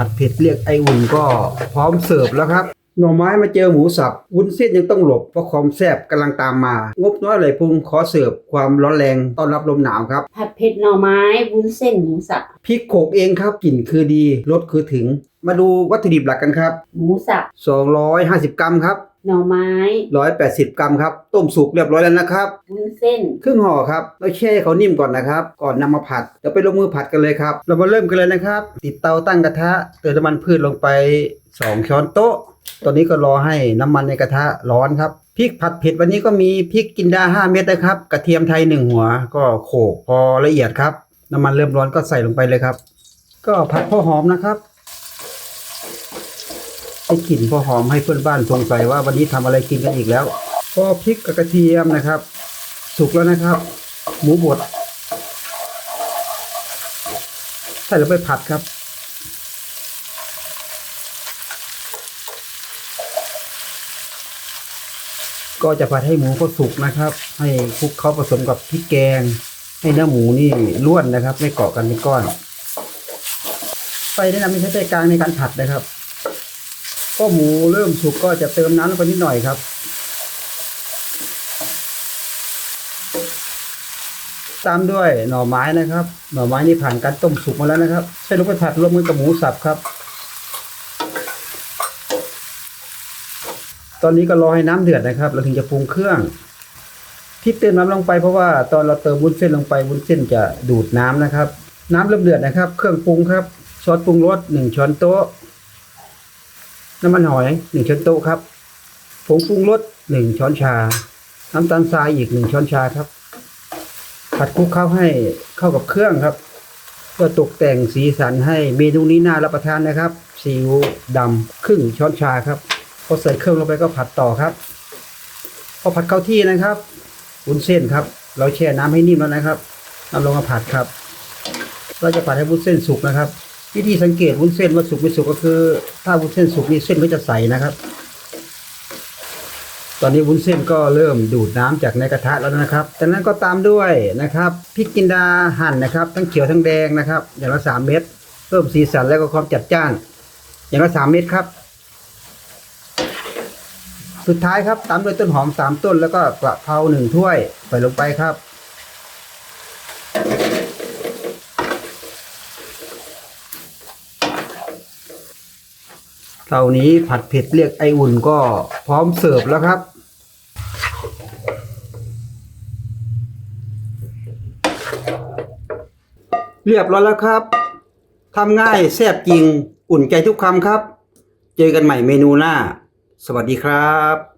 ผัดเผ็ดเรียกไออุ่นก็พร้อมเสิร์ฟแล้วครับ หน่อไม้มาเจอหมูสับ วุ้นเส้นยังต้องหลบ เพราะความแซ่บกำลังตามมา งบน้อยเลยพุงขอเสิร์ฟความร้อนแรงต้อนรับลมหนาวครับ ผัดเผ็ดหน่อไม้วุ้นเส้นหมูสับ พริกโขกเองครับกลิ่นคือดีรสคือถึง มาดูวัตถุดิบหลักกันครับ หมูสับ 250 กรัมครับ หน่อไม้ 180 กรัมครับ ต้มสุกเรียบร้อยแล้วนะครับ วุ้นเส้น ครึ่งห่อครับแล้วแช่ให้เขานิ่มก่อนนะครับ ก่อนนำมาผัดเดี๋ยวไปลงมือผัดกันเลยครับ เรามาเริ่มกันเลยนะครับ ติดเตาตั้งกระทะเติมน้ำมันพืชลงไป 2 ช้อนโต๊ะ ตอนนี้ก็รอให้น้ำมันในกระทะร้อนครับพริกผัดเผ็ดวันนี้ก็มีพริกกินดา 5 เม็ดนะครับ กระเทียมไทย 1 หัว ก็โขลกพอละเอียดครับ น้ำมันเริ่มร้อนก็ใส่ลงไปเลยครับ ก็ผัดพอหอมนะครับให้กลิ่นพอหอมให้เพื่อนบ้านสงสัยว่าวันนี้ทำอะไรกินกันอีกแล้วพอพริกกับกระเทียมนะครับ สุกแล้วนะครับ หมูบดใส่ลงไปผัดครับ ก็จะผัดให้หมูเขาสุกนะครับ ให้คลุกเขาผสมกับพริกแกง ให้เนื้อหมูนี่ล้วนนะครับ ไม่เกาะกันเป็นก้อนไฟแนะนำไม่ใช้ไฟกลางในการผัดนะครับ ก็หมูเริ่มสุกก็จะเติมน้ำลงไปนิดหน่อยครับ ตามด้วยหน่อไม้นะครับ หน่อไม้นี่ผ่านการต้มสุกมาแล้วนะครับ ใส่ลงไปผัดรวมกันกับหมูสับครับ ตอนนี้ก็รอให้น้ำเดือดนะครับ เราถึงจะปรุงเครื่อง ที่เติมน้ำลงไปเพราะว่าตอนเราเติมวุ้นเส้นลงไปวุ้นเส้นจะดูดน้ำนะครับ น้ำเริ่มเดือดนะครับ เครื่องปรุงครับซอสปรุงรสหนึ่งช้อนโต๊ะ น้ำมันหอยหนึ่งช้อนโต๊ะครับผงปรุงรสหนึ่งช้อนชา น้ำตาลทรายอีกหนึ่งช้อนชาครับ ผัดคลุกเข้าให้เข้ากับเครื่องครับเพื่อตกแต่งสีสันให้เมนูนี้น่ารับประทานนะครับซีอิ๊วดำครึ่งช้อนชาครับ พอใส่เครื่องลงไปก็ผัดต่อครับ พอผัดเข้าที่นะครับวุ้นเส้นครับ เราแช่น้ำให้นิ่มแล้วนะครับนำลงมาผัดครับ เราจะผัดให้วุ้นเส้นสุกนะครับ วิธีสังเกตวุ้นเส้นว่าสุกไม่สุกก็คือ ถ้าวุ้นเส้นสุกนี่เส้นก็จะใสนะครับ ตอนนี้วุ้นเส้นก็เริ่มดูดน้ำจากในกระทะแล้วนะครับ จากนั้นก็ตามด้วยนะครับพริกจินดาหั่นนะครับ ทั้งเขียวทั้งแดงนะครับ อย่างละสามเม็ดเพิ่มสีสันและก็ความจัดจ้าน อย่างละสามเม็ดครับ สุดท้ายครับตามด้วยต้นหอมสามต้นแล้วก็กระเพราหนึ่งถ้วยใส่ลงไปครับ เท่านี้ผัดเผ็ดเรียกไออุ่นก็พร้อมเสิร์ฟแล้วครับเรียบร้อยแล้วครับ ทำง่ายแซ่บจริง อุ่นใจทุกคำครับ เจอกันใหม่เมนูหน้า สวัสดีครับ